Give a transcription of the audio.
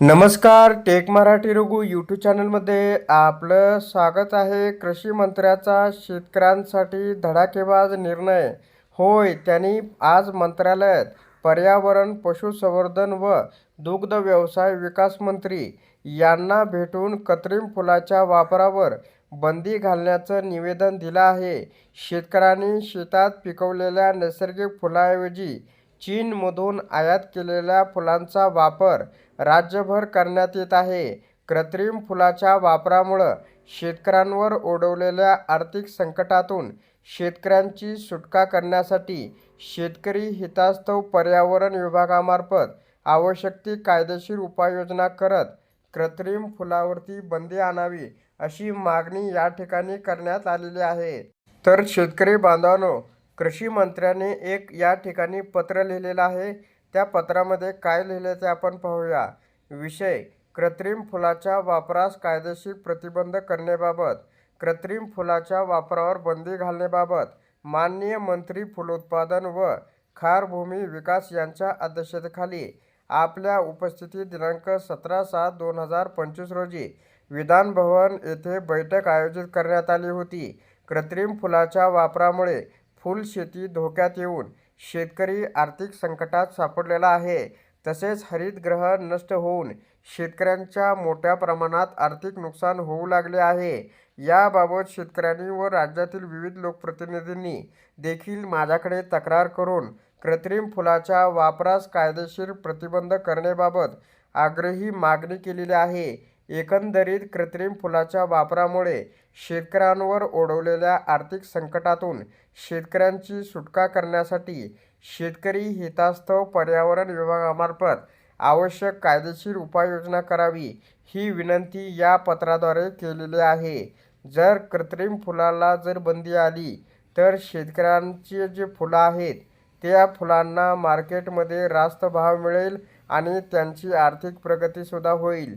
नमस्कार take Marathi Raghu YouTube चॅनलमध्ये आपलं स्वागत आहे. कृषी मंत्र्याचा शेतकऱ्यांसाठी धडाकेबाज निर्णय. होय त्यांनी आज मंत्रालयात पर्यावरण पशुसंवर्धन व दुग्ध व्यवसाय विकास मंत्री यांना भेटून कृत्रिम फुलाच्या वापरावर बंदी घालण्याचं निवेदन दिलं आहे. शेतकऱ्यांनी शेतात पिकवलेल्या नैसर्गिक फुलाऐवजी चीनमधून आयात केलेल्या फुलांचा वापर राज्यभर करण्यात येत आहे. कृत्रिम फुलाच्या वापरामुळं शेतकऱ्यांवर ओढवलेल्या आर्थिक संकटातून शेतकऱ्यांची सुटका करण्यासाठी शेतकरी हितास्तव पर्यावरण विभागामार्फत आवश्यक ती कायदेशीर उपाययोजना करत कृत्रिम फुलावरती बंदी आणावी अशी मागणी या ठिकाणी करण्यात आलेली आहे. तर शेतकरी बांधवांनो कृषी मंत्र्याने एक या ठिकाणी पत्र लिहिलेलं आहे. त्या पत्रामध्ये काय लिहिले ते आपण पाहूया. विषय कृत्रिम फुलाच्या वापरास कायदेशीर प्रतिबंध करण्याबाबत कृत्रिम फुलाच्या वापरावर बंदी घालण्याबाबत माननीय मंत्री फुलोत्पादन व खार भूमी विकास यांच्या अध्यक्षतेखाली आपल्या उपस्थिती दिनांक सतरा सात दोन हजार पंचवीस रोजी विधान भवन येथे बैठक आयोजित करण्यात आली होती. कृत्रिम फुलाच्या वापरामुळे फुलशेती धोक्यात येऊन शेतकरी आर्थिक संकटात सापडलेला आहे. तसेच हरितगृह नष्ट होऊन शेतकऱ्यांच्या मोठ्या प्रमाणात आर्थिक नुकसान होऊ लागले आहे. याबाबत शेतकऱ्यांनी व राज्यातील विविध लोकप्रतिनिधींनी देखील माझ्याकडे तक्रार करून कृत्रिम फुलाच्या वापरास कायदेशीर प्रतिबंध करण्याबाबत आग्रही मागणी केलेली आहे. एकंदरीत कृत्रिम फुलाच्या वापरामुळे शेतकऱ्यांवर ओढवलेल्या आर्थिक संकटातून शेतकऱ्यांची सुटका करण्यासाठी शेतकरी हितास्तव पर्यावरण विभागामार्फत आवश्यक कायदेशीर उपाययोजना करावी ही विनंती या पत्राद्वारे केलेली आहे. जर कृत्रिम फुलाला जर बंदी आली तर शेतकऱ्यांची जे फुलं आहेत त्या फुलांना मार्केटमध्ये रास्त भाव मिळेल आणि त्यांची आर्थिक प्रगतीसुद्धा होईल.